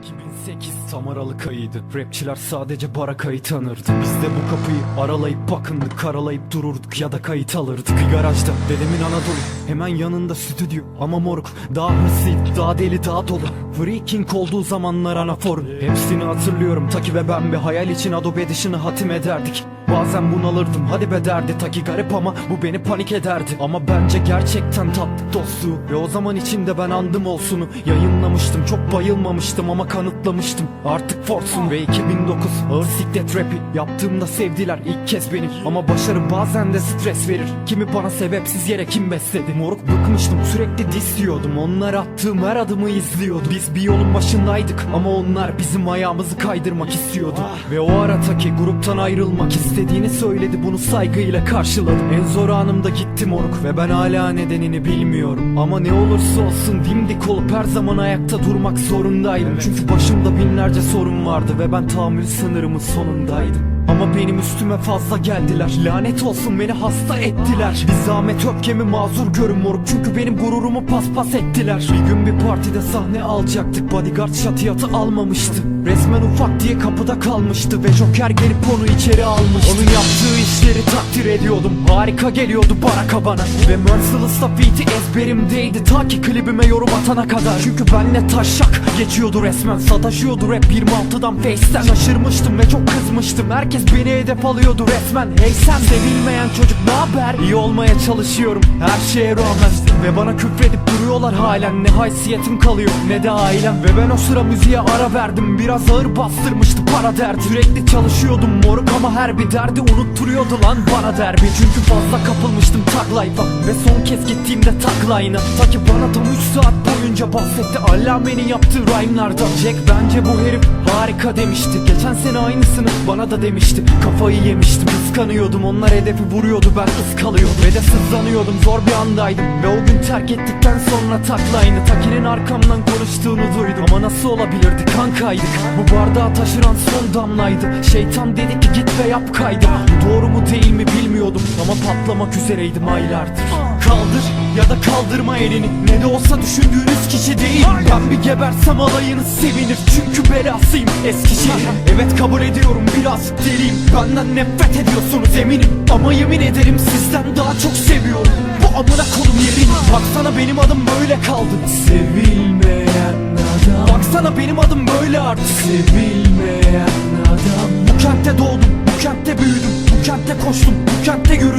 2008 tam Aralık ayıydı. Rapçiler sadece barakayı tanırdı Biz de bu kapıyı aralayıp bakındık Karalayıp dururduk ya da kayıt alırdık. Garajda dedemin Anadolu Hemen yanında stüdyo. Ama moruk Daha hırslıydı daha deli daha dolu. Freaking olduğu zamanlar anafor Hepsini hatırlıyorum. Taki ve ben bir hayal için Adobe Edition'ı hatim ederdik. Bazen bunalırdım. Hadi be derdi. Taki garip ama bu beni panik ederdi. Ama bence gerçekten tatlı dostluğu. Ve o zaman içinde ben andım olsunu. Yayınlamıştım. Çok bayılmamıştım ama kanıtlamıştım. Artık Force'un ve 2009 Ağır siklet rapi. Yaptığımda sevdiler. İlk kez beni Ama başarı bazen de stres verir. Kimi bana sebepsiz yere kim besledi Moruk bıkmıştım. Sürekli diss diyordum. Onlar attığım her adımı izliyordu. Biz bir yolun başındaydık ama onlar bizim ayağımızı kaydırmak istiyordu. Ve o ara Taki gruptan ayrılmak istediğini söyledi. Bunu saygıyla karşıladım. En zor anımda gitti moruk ve ben hala nedenini bilmiyorum. Ama ne olursa olsun dimdik olup her zaman ayakta durmak zorundaydım. Çünkü başımda binlerce sorun vardı ve ben tahammül sınırımın sonundaydım ama benim üstüme fazla geldiler. Lanet olsun beni hasta ettiler. Bir zahmet öfkemi mazur görün moruk Çünkü benim gururumu paspas ettiler. Bir gün bir partide sahne alacaktık. Bodyguard şatiyatı almamıştı Resmen ufak diye kapıda kalmıştı Ve Joker gelip onu içeri almıştı. Onun yaptığı işleri takdir ediyordum. Harika geliyordu baraka bana Ve Merciless'la feat'i ezberimdeydi Ta ki klibime yorum atana kadar. Çünkü benle taşak geçiyordu resmen. Sataşıyordu rap 26'dan Face'ten. Şaşırmıştım ve çok kızmıştım. Herkes beni hedef alıyordu resmen. Hey sen sevilmeyen çocuk haber? İyi olmaya çalışıyorum. Her şeye rağmen. Ve bana küfredip duruyorlar halen. Ne haysiyetim kalıyor ne de ailem. Ve ben o sıra müziğe ara verdim. Biraz ağır bastırmıştı para derdi. Sürekli çalışıyordum moruk ama her bir derdi Unutturuyordu lan bana derbi Çünkü fazla kapılmıştım tag life'a Ve son kez gittiğimde tagline'a. Ta ki bana tam 3 saat boyunca bahsetti Allame'nin yaptığı rhyme'lardan Jack bence bu herif harika demişti. Geçen sene aynısını bana da demişti. Kafayı yemiştim kıskanıyordum. Onlar hedefi vuruyordu ben ıskalıyordum. Ve de sızlanıyordum zor bir andaydım. Ve o gün terk ettikten sonra tagline'ı Taki'nin arkamdan konuştuğunu duydum. Ama nasıl olabilirdi? Kankaydık Bu bardağı taşıran son damlaydı. Şeytan dedi ki git ve yap kaydı. Doğru mu değil mi bilmiyordum. Ama patlamak üzereydim aylardır Kaldır ya da kaldırma elini. Ne de olsa düşündüğünüz kişi değil. Ben bir gebersem alayınız sevinir. Çünkü belasıyım Eskişehir Evet kabul ediyorum birazcık deliyim. Benden nefret ediyorsunuz eminim. Ama yemin ederim sizden daha çok seviyorum. Bu amına kolum yerini Baksana benim adım böyle kaldı. Sevilmeyen adam. Baksana benim adım böyle artık. Sevilmeyen adam. Bu kentte doğdum bu kentte büyüdüm. Bu kentte koştum bu kentte yürüdüm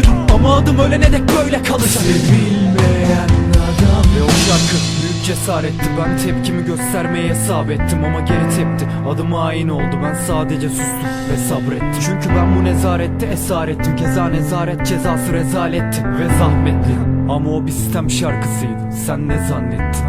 Ama adım ölene dek böyle kalacak. Sevilmeyen adam. Ve o şarkı büyük cesaretti. Ben tepkimi göstermeye hesap ettim Ama geri tepti. Adım hain oldu. Ben sadece sustum ve sabrettim. Çünkü ben bu nezarette esarettim Keza nezaret cezası rezaletti Ve zahmetli. Ama o bir sistem şarkısıydı. Sen ne zannettin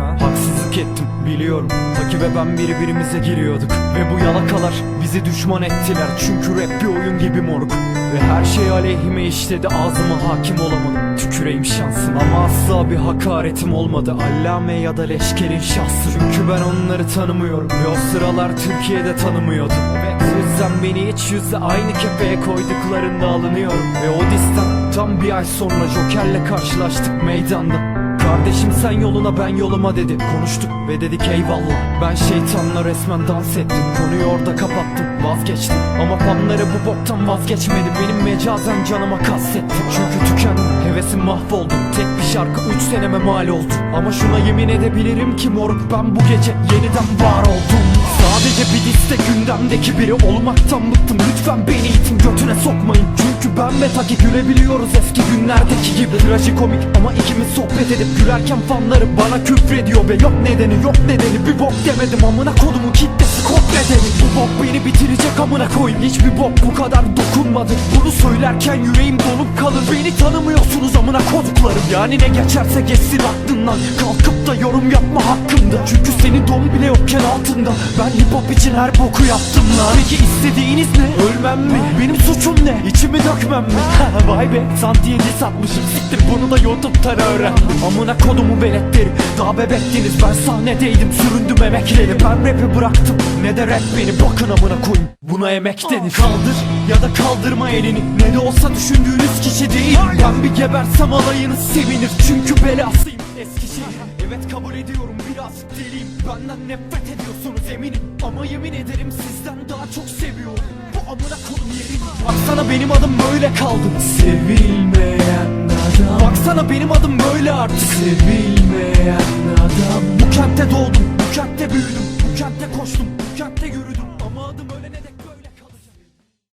Haksızlık ettim biliyorum. Taki ve ben birbirimize giriyorduk. Ve bu yalakalar bizi düşman ettiler. Çünkü rap bir oyun gibi moruk. Ve her şey aleyhime işledi ağzıma hakim olamadım. Tüküreyim şansım ama asla bir hakaretim olmadı. Allame ya da leşkerin şahsı. Çünkü ben onları tanımıyorum Ve o sıralar Türkiye'de tanımıyordu Evet o yüzden beni hiç yüzle aynı kefeye koyduklarında alınıyorum. Ve o distan tam bir ay sonra Joker'le karşılaştık meydanda Kardeşim sen yoluna ben yoluma dedi. Konuştuk ve dedik eyvallah. Ben şeytanla resmen dans ettim. Konuyu orada kapattım vazgeçtim. Ama fanları bu boktan vazgeçmedi. Benim mecazen canıma kastetti. Çünkü tükendim hevesim mahvoldu. Tek bir şarkı 3 seneme mal oldu. Ama şuna yemin edebilirim ki moruk Ben bu gece yeniden var oldum Sadece bir liste gündemdeki biri olmaktan bıktım. Lütfen beni itin götüne sokmayın. Çünkü ben ve Taki gülebiliyoruz eski günlerdeki gibi. Trajikomik ama ikimiz sohbet edip gülerken fanları bana küfrediyor Ve yok nedeni yok nedeni. Bir bok demedim Amına kodumun kitlesi kompledeni Bu bok beni bitirecek amına koyayım. Hiçbir bok bu kadar dokunmadı. Bunu söylerken yüreğim donup kalır. Beni tanımıyorsunuz amına koduklarım. Yani ne geçerse geçsin aklından. Kalkıp da yorum yapma hakkımda. Çünkü senin don bile yokken altında. Ben hip hop için her boku yaptım lan. Peki istediğiniz ne? Ölmem mi? Benim suçum ne? İçimi dökmem mi? Vay be santiye diss atmışım Siktir bunu da YouTube'dan öğrendim. Amına kodumu veletleri Daha bebektiniz. Ben sahnedeydim Süründüm emekleri. Ben rapi bıraktım Ne de rap beni. Bakın amına koyayım. Buna emek denir. Kaldır ya da kaldırma elini. Ne de olsa düşündüğünüz kişi değil. Ben bir gebersem alayınız sevinir. Çünkü belasıyım. Eskişehir. Evet kabul ediyorum birazcık deliyim Benden nefret ediyorsunuz eminim. Ama yemin ederim sizden daha çok seviyorum. Bu amına kodum yerini Baksana benim adım böyle kaldı. Sevilmeyen adam. Baksana benim adım böyle artık. Sevilmeyen adam. Bu kentte doğdum, bu kentte büyüdüm. Bu kentte koştum, bu kentte yürüdüm. Ama adım dek